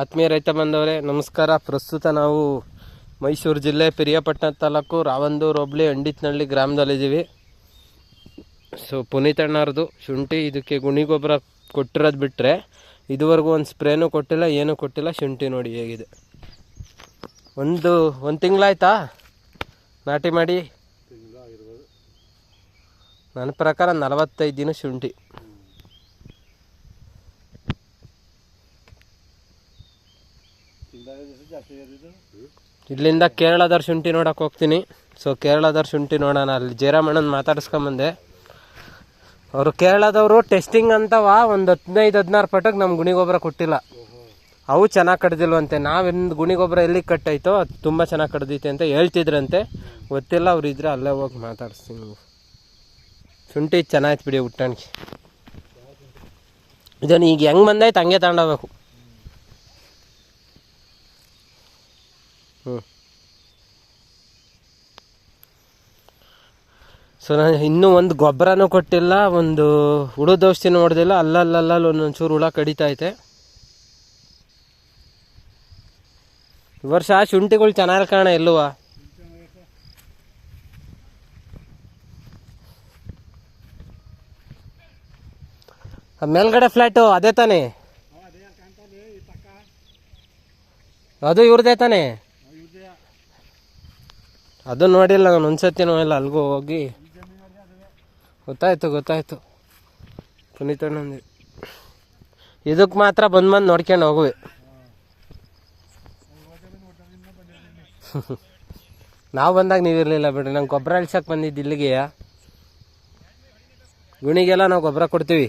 ಆತ್ಮೀಯ ರೈತ ಬಂದವರೇ ನಮಸ್ಕಾರ. ಪ್ರಸ್ತುತ ನಾವು ಮೈಸೂರು ಜಿಲ್ಲೆ ಪಿರಿಯಾಪಟ್ಟಣ ತಾಲೂಕು ರಾವಂದೂರು ಹೋಬಳಿ ಅಂಡಿತ್ನಳ್ಳಿ ಗ್ರಾಮದಲ್ಲಿದ್ದೀವಿ ಸೊ ಪುನೀತ್ ಅಣ್ಣವ್ರದ್ದು ಶುಂಠಿ ಇದಕ್ಕೆ ಗುಣಿ ಗೊಬ್ಬರ ಕೊಟ್ಟಿರೋದು ಬಿಟ್ಟರೆ ಇದುವರೆಗೂ ಒಂದು ಸ್ಪ್ರೇನೂ ಕೊಟ್ಟಿಲ್ಲ, ಏನೂ ಕೊಟ್ಟಿಲ್ಲ. ಶುಂಠಿ ನೋಡಿ ಹೇಗಿದೆ. ಒಂದು ಒಂದು ತಿಂಗಳಾಯ್ತಾ? ನಾಟಿ ಮಾಡಿ. ನನ್ನ ಪ್ರಕಾರ ನಲವತ್ತೈದು ದಿನ ಶುಂಠಿ. ಇಲ್ಲಿಂದ ಕೇರಳದವ್ರ ಶುಂಠಿ ನೋಡಕ್ಕೆ ಹೋಗ್ತೀನಿ. ಸೊ ಕೇರಳದವ್ರ ಶುಂಠಿ ನೋಡೋಣ. ಅಲ್ಲಿ ಜಯರಾಮಣ್ಣನ ಮಾತಾಡ್ಸ್ಕೊಂಬಂದೆ ಅವರು ಕೇರಳದವರು ಟೆಸ್ಟಿಂಗ್ ಅಂತವ ಒಂದು ಹದಿನೈದು, ಹದಿನಾರು ಪಟಕ್ಕೆ ನಮ್ಮ ಗುಣಿ ಗೊಬ್ಬರ ಕೊಟ್ಟಿಲ್ಲ. ಅವು ಚೆನ್ನಾಗಿ ಕಡ್ದಿಲ್ವಂತೆ. ನಾವೆಂದು ಗುಣಿ ಗೊಬ್ಬರ ಎಲ್ಲಿ ಕಟ್ಟಾಯ್ತೋ ಅದು ತುಂಬ ಚೆನ್ನಾಗಿ ಕಡ್ದೈತೆ ಅಂತ ಹೇಳ್ತಿದ್ರಂತೆ. ಗೊತ್ತಿಲ್ಲ, ಅವ್ರು ಇದ್ರೆ ಅಲ್ಲೇ ಹೋಗಿ ಮಾತಾಡಿಸ್ತೀನಿ. ಶುಂಠಿ ಚೆನ್ನಾಗಿತ್ತು ಬಿಡಿ ಹುಟ್ಟಣಿಗೆ ಇದನ್ನು ಈಗ ಹೆಂಗೆ ಬಂದಾಯ್ತು ಹಂಗೆ ತಗೊಂಡೋಗ್ಬೇಕು ಸೊ ನಾನು ಇನ್ನೂ ಒಂದು ಗೊಬ್ಬರನೂ ಕೊಟ್ಟಿಲ್ಲ ಒಂದು ಹುಳದ ಔಷಧಿ ಹೊಡೆದಿಲ್ಲ ಅಲ್ಲಲ್ಲಲ್ಲಿ ಒಂದೊಂಚೂರು ಹುಳ ಕಡಿತೈತೆ ಈ ವರ್ಷ ಶುಂಠಿಗಳು ಚೆನ್ನಾಗಿ ಕಾಣ ಎಲ್ಲುವ ಆ ಮೇಲ್ಗಡೆ ಫ್ಲ್ಯಾಟು ಅದೇ ತಾನೇ? ಅದು ಇವ್ರದೇ ತಾನೇ? ಅದು ನೋಡಿಲ್ಲ ನಾನು ಒಂದ್ಸತಿ ಇಲ್ಲ ಅಲ್ಗೂ ಹೋಗಿ. ಗೊತ್ತಾಯ್ತು ಗೊತ್ತಾಯ್ತು. ಪುನೀತಣ್ಣಂದು ಇದಕ್ಕೆ ಮಾತ್ರ ಬಂದು ಬಂದು ನೋಡ್ಕೊಂಡು ಹೋಗುವೆ. ನಾವು ಬಂದಾಗ ನೀವು ಇರಲಿಲ್ಲ ಬಿಡ್ರಿ. ನಂಗೆ ಗೊಬ್ಬರ ಅಳ್ಸಕ್ಕೆ ಬಂದಿದ್ದು ಇಲ್ಲಿಗೆ ಗುಣಿಗೆಲ್ಲ ನಾವು ಗೊಬ್ಬರ ಕೊಡ್ತೀವಿ.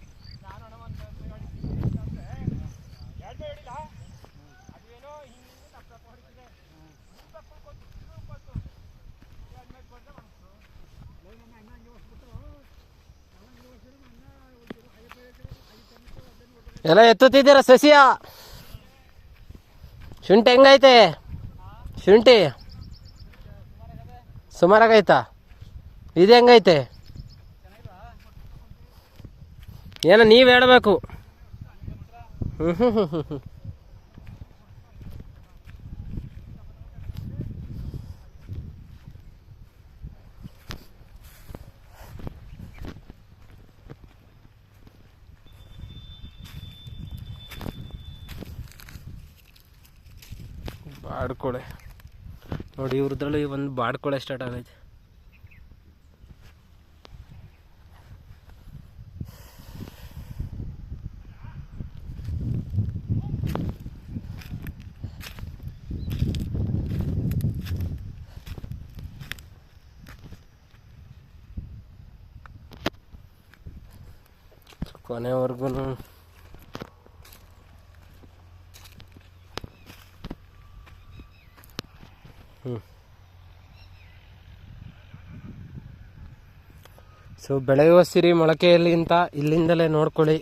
ಎಲ್ಲ ಎತ್ತುತ್ತಿದ್ದೀರ ಸಸಿಯ? ಶುಂಠಿ ಹೆಂಗೈತೆ? ಶುಂಠಿ? ಸುಮಾರಾಗೈತಾ ಇದು ಹೆಂಗೈತೆ? ಏನೋ ನೀವು ಹೇಳಬೇಕು. ಹ್ಞೂ ಹ್ಞೂ ಹ್ಞೂ ಹ್ಞೂ ಬಾಡ್ಕೊಳೆ ನೋಡಿ ಇವ್ರದ್ರಲ್ಲಿ ಒಂದು ಬಾಡ್ಕೊಳೆ ಸ್ಟಾರ್ಟ್ ಆಗೈತೆ. ಕೊನೆವರೆಗೂ ಸೊ ಬೆಳೆಯುವ ಸಿರಿ ಮೊಳಕೆಯಲ್ಲಿಂತ ಇಲ್ಲಿಂದಲೇ ನೋಡ್ಕೊಳ್ಳಿ.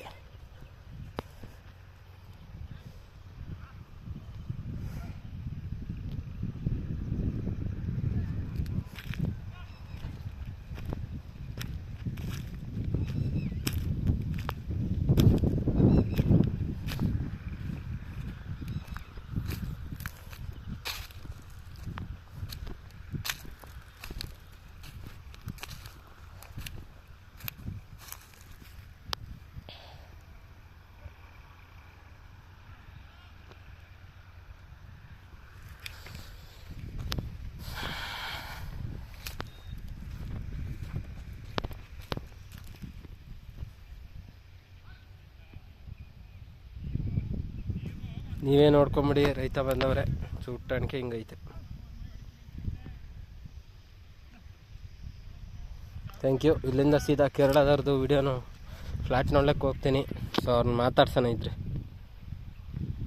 ನೀವೇ ನೋಡ್ಕೊಂಬಿಡಿ, ರೈತ ಬಂದವ್ರೆ. ಸುಟ್ಟಣಿಕೆ ಹಿಂಗೈತೆ. ಥ್ಯಾಂಕ್ ಯು ಇಲ್ಲಿಂದ ಸೀದಾ ಕೇರಳದವ್ರದ್ದು ವಿಡಿಯೋನು ಫ್ಲ್ಯಾಟ್ ನೋಡ್ಲಿಕ್ಕೆ ಹೋಗ್ತೀನಿ. ಸೊ ಅವ್ರನ್ನ ಮಾತಾಡ್ಸೋಣ ಇದ್ರಿ.